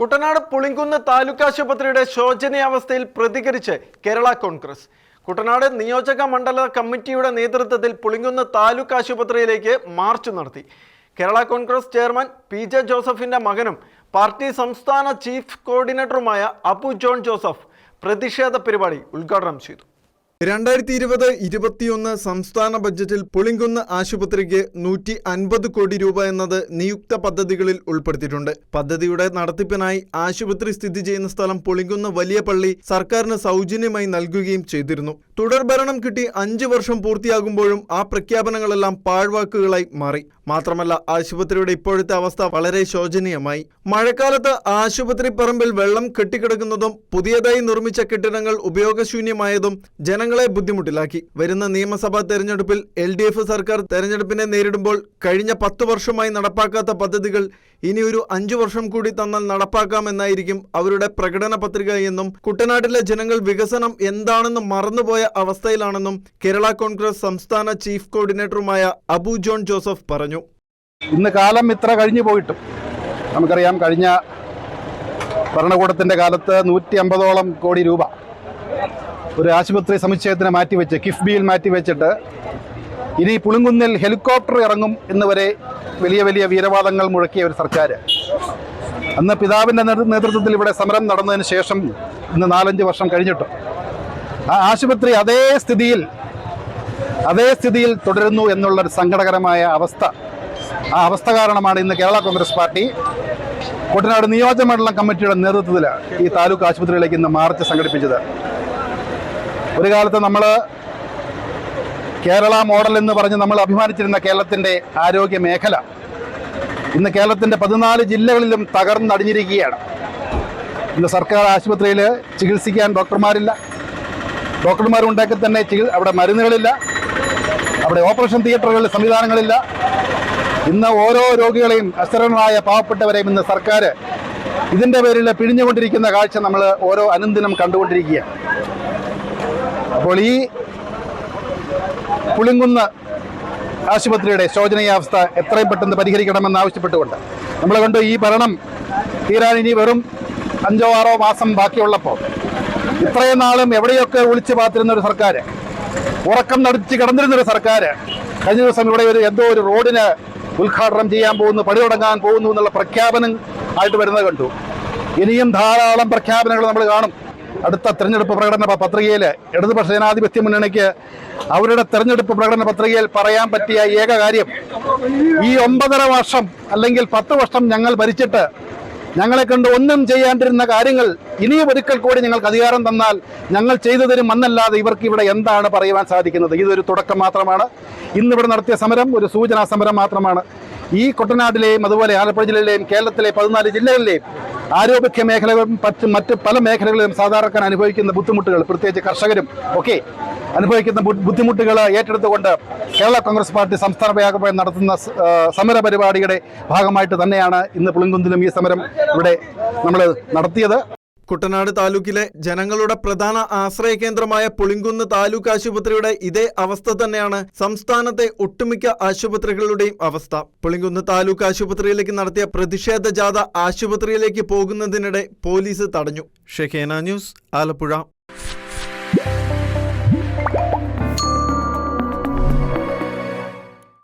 കുട്ടനാട് പുളിങ്കുന്ന് താലൂക്ക് ആശുപത്രിയുടെ ശോചനീയാവസ്ഥയിൽ പ്രതികരിച്ച് കേരള കോൺഗ്രസ്. കുട്ടനാട് നിയോജക മണ്ഡല കമ്മിറ്റിയുടെ നേതൃത്വത്തിൽ പുളിങ്കുന്ന് താലൂക്ക് ആശുപത്രിയിലേക്ക് മാർച്ച് നടത്തി. Kerala Congress chairman P J ജോസഫിന്റെ മകനും പാർട്ടി സംസ്ഥാന ചീഫ് കോർഡിനേറ്ററുമായ അബു ജോൺ ജോസഫ് പ്രതിഷേധ പരിപാടി ഉദ്ഘാടനം ചെയ്തു. രണ്ടായിരത്തി ഇരുപത് ഇരുപത്തിയൊന്ന് സംസ്ഥാന ബജറ്റിൽ പുളിങ്കുന്ന് ആശുപത്രിക്ക് നൂറ്റി അൻപത് കോടി രൂപ എന്നത് നിയുക്ത പദ്ധതികളിൽ ഉൾപ്പെടുത്തിയിട്ടുണ്ട്. പദ്ധതിയുടെ നടത്തിപ്പിനായി ആശുപത്രി സ്ഥിതി ചെയ്യുന്ന സ്ഥലം പുളിങ്കുന്ന് വലിയ പള്ളി സർക്കാരിന് സൗജന്യമായി നൽകുകയും ചെയ്തിരുന്നു. തുടർഭരണം കിട്ടി അഞ്ചു വർഷം പൂർത്തിയാകുമ്പോഴും ആ പ്രഖ്യാപനങ്ങളെല്ലാം പാഴ്വാക്കുകളായി മാറി. മാത്രമല്ല ആശുപത്രിയുടെ ഇപ്പോഴത്തെ അവസ്ഥ വളരെ ശോചനീയമായി. മഴക്കാലത്ത് ആശുപത്രി പറമ്പിൽ വെള്ളം കെട്ടിക്കിടക്കുന്നതും പുതിയതായി നിർമ്മിച്ച കെട്ടിടങ്ങൾ ഉപയോഗശൂന്യമായതും ജനങ്ങളെ ബുദ്ധിമുട്ടിലാക്കി. വരുന്ന നിയമസഭാ തെരഞ്ഞെടുപ്പിൽ എൽ ഡി എഫ് സർക്കാർ തെരഞ്ഞെടുപ്പിനെ നേരിടുമ്പോൾ കഴിഞ്ഞ പത്തു വർഷമായി നടപ്പാക്കാത്ത പദ്ധതികൾ ഇനി ഒരു അഞ്ചു വർഷം കൂടി തന്നാൽ നടപ്പാക്കാമെന്നായിരിക്കും അവരുടെ പ്രകടന പത്രിക എന്നും കുട്ടനാട്ടിലെ ജനങ്ങൾ വികസനം എന്താണെന്ന് മറന്നുപോയ അവസ്ഥയിലാണെന്നും കേരള കോൺഗ്രസ് സംസ്ഥാന ചീഫ് കോർഡിനേറ്ററുമായ അബു ജോൺ ജോസഫ് പറഞ്ഞു. ഇന്ന് കാലം ഇത്ര കഴിഞ്ഞു പോയിട്ടും. നമുക്കറിയാം കഴിഞ്ഞ ഭരണകൂടത്തിന്റെ കാലത്ത് നൂറ്റി അമ്പതോളം കോടി രൂപ ഒരു ആശുപത്രി സമുച്ചയത്തിന് മാറ്റിവെച്ച് കിഫ്ബിയിൽ മാറ്റിവെച്ചിട്ട് ഇനി പുളുങ്കുന്നിൽ ഹെലികോപ്റ്റർ ഇറങ്ങും എന്ന് വരെ വലിയ വലിയ വീരവാദങ്ങൾ മുഴക്കിയ ഒരു സർക്കാർ അന്ന് പിതാവിന്റെ നേതൃത്വത്തിൽ ഇവിടെ സമരം നടന്നതിന് ശേഷം ഇന്ന് നാലഞ്ച് വർഷം കഴിഞ്ഞിട്ടും ആ ആശുപത്രി അതേ സ്ഥിതിയിൽ അതേ സ്ഥിതിയിൽ തുടരുന്നു എന്നുള്ളൊരു സങ്കടകരമായ അവസ്ഥ. ആ അവസ്ഥ കാരണമാണ് ഇന്ന് കേരള കോൺഗ്രസ് പാർട്ടി കുട്ടനാട് നിയോജകമണ്ഡലം കമ്മിറ്റിയുടെ നേതൃത്വത്തിൽ ഈ താലൂക്ക് ആശുപത്രിയിലേക്ക് ഇന്ന് മാർച്ച് സംഘടിപ്പിച്ചത്. ഒരു കാലത്ത് നമ്മൾ കേരള മോഡൽ എന്ന് പറഞ്ഞ് നമ്മൾ അഭിമാനിച്ചിരുന്ന കേരളത്തിന്റെ ആരോഗ്യ മേഖല ഇന്ന് കേരളത്തിന്റെ പതിനാല് ജില്ലകളിലും തകർന്നടിഞ്ഞിരിക്കുകയാണ്. ഇന്ന് സർക്കാർ ആശുപത്രിയിൽ ചികിത്സിക്കാൻ ഡോക്ടർമാരില്ല. ഡോക്ടർമാരുണ്ടെങ്കിൽ തന്നെ അവിടെ മരുന്നുകളില്ല. അവിടെ ഓപ്പറേഷൻ തിയേറ്ററുകളിൽ സംവിധാനങ്ങളില്ല. ഇന്ന് ഓരോ രോഗികളെയും അസ്ഥിരങ്ങളായ പാവപ്പെട്ടവരെയും ഇന്ന് സർക്കാർ ഇതിന്റെ പേരിൽ പിഴിഞ്ഞുകൊണ്ടിരിക്കുന്ന കാഴ്ച നമ്മൾ ഓരോ അനുദിനം കണ്ടുകൊണ്ടിരിക്കുകയാണ്. അപ്പോൾ ഈ പുളിങ്കുന്ന് ആശുപത്രിയുടെ ശോചനീയാവസ്ഥ എത്രയും പെട്ടെന്ന് പരിഹരിക്കണമെന്ന് ആവശ്യപ്പെട്ടുകൊണ്ട് നമ്മൾ കണ്ടു ഈ ഭരണം തീരാൻ ഇനി വെറും അഞ്ചോ ആറോ മാസം ബാക്കിയുള്ളപ്പോൾ ഇത്രയും നാളും എവിടെയൊക്കെ ഒളിച്ചു പാത്തിരുന്ന ഒരു സർക്കാർ ഉറക്കം നടിച്ച് കിടന്നിരുന്ന ഒരു സർക്കാർ കഴിഞ്ഞ ദിവസം ഇവിടെ ഒരു എന്തോ ഒരു റോഡിന് ഉദ്ഘാടനം ചെയ്യാൻ പോകുന്നു പണി തുടങ്ങാൻ പോകുന്നു എന്നുള്ള പ്രഖ്യാപനം ആയിട്ട് വരുന്നത് കണ്ടു. ഇനിയും ധാരാളം പ്രഖ്യാപനങ്ങൾ നമ്മൾ കാണും. അടുത്ത തെരഞ്ഞെടുപ്പ് പ്രകടന പത്രികയിൽ ഇടതുപക്ഷ ജനാധിപത്യ മുന്നണിക്ക് അവരുടെ തെരഞ്ഞെടുപ്പ് പ്രകടന പത്രികയിൽ പറയാൻ പറ്റിയ ഏക കാര്യം ഈ ഒമ്പതര വർഷം അല്ലെങ്കിൽ പത്ത് വർഷം ഞങ്ങൾ ഭരിച്ചിട്ട് ഞങ്ങളെ കണ്ട് ഒന്നും ചെയ്യാണ്ടിരുന്ന കാര്യങ്ങൾ ഇനിയും ഒരിക്കൽ കൂടി ഞങ്ങൾക്ക് അധികാരം തന്നാൽ ഞങ്ങൾ ചെയ്തു തരും അന്നല്ലാതെ ഇവർക്ക് ഇവിടെ എന്താണ് പറയുവാൻ സാധിക്കുന്നത്? ഇതൊരു തുടക്കം മാത്രമാണ്. ഇന്നിവിടെ നടത്തിയ സമരം ഒരു സൂചനാ സമരം മാത്രമാണ്. ഈ കുട്ടനാട്ടിലെയും അതുപോലെ ആലപ്പുഴ ജില്ലയിലെയും കേരളത്തിലെ പതിനാല് ജില്ലകളിലെയും ആരോഗ്യ മേഖലകളും മറ്റ് പല മേഖലകളിലും സാധാരണക്കാർ അനുഭവിക്കുന്ന ബുദ്ധിമുട്ടുകൾ പ്രത്യേകിച്ച് കർഷകരും ഒക്കെ അനുഭവിക്കുന്ന ബുദ്ധിമുട്ടുകൾ ഏറ്റെടുത്തുകൊണ്ട് കേരള കോൺഗ്രസ് പാർട്ടി സംസ്ഥാന വ്യാപകമായി നടത്തുന്ന സമര പരിപാടിയുടെ ഭാഗമായിട്ട് തന്നെയാണ് ഇന്ന് പുളിങ്കുന്തിലും ഈ സമരം ഇവിടെ നമ്മൾ നടത്തിയത്. കുട്ടനാട് താലൂക്കിലെ ജനങ്ങളുടെ പ്രധാന ആശ്രയ കേന്ദ്രമായ പുളിങ്കുന്ന് താലൂക്ക് ആശുപത്രിയുടെ ഇതേ അവസ്ഥ തന്നെയാണ് സംസ്ഥാനത്തെ ഒട്ടുമിക്ക ആശുപത്രികളുടെയും അവസ്ഥ. പുളിങ്കുന്ന് താലൂക്ക് ആശുപത്രിയിലേക്ക് നടത്തിയ പ്രതിഷേധ ജാഥ ആശുപത്രിയിലേക്ക് പോകുന്നതിനിടെ പോലീസ് തടഞ്ഞു. ഷെഖേന ന്യൂസ് ആലപ്പുഴ.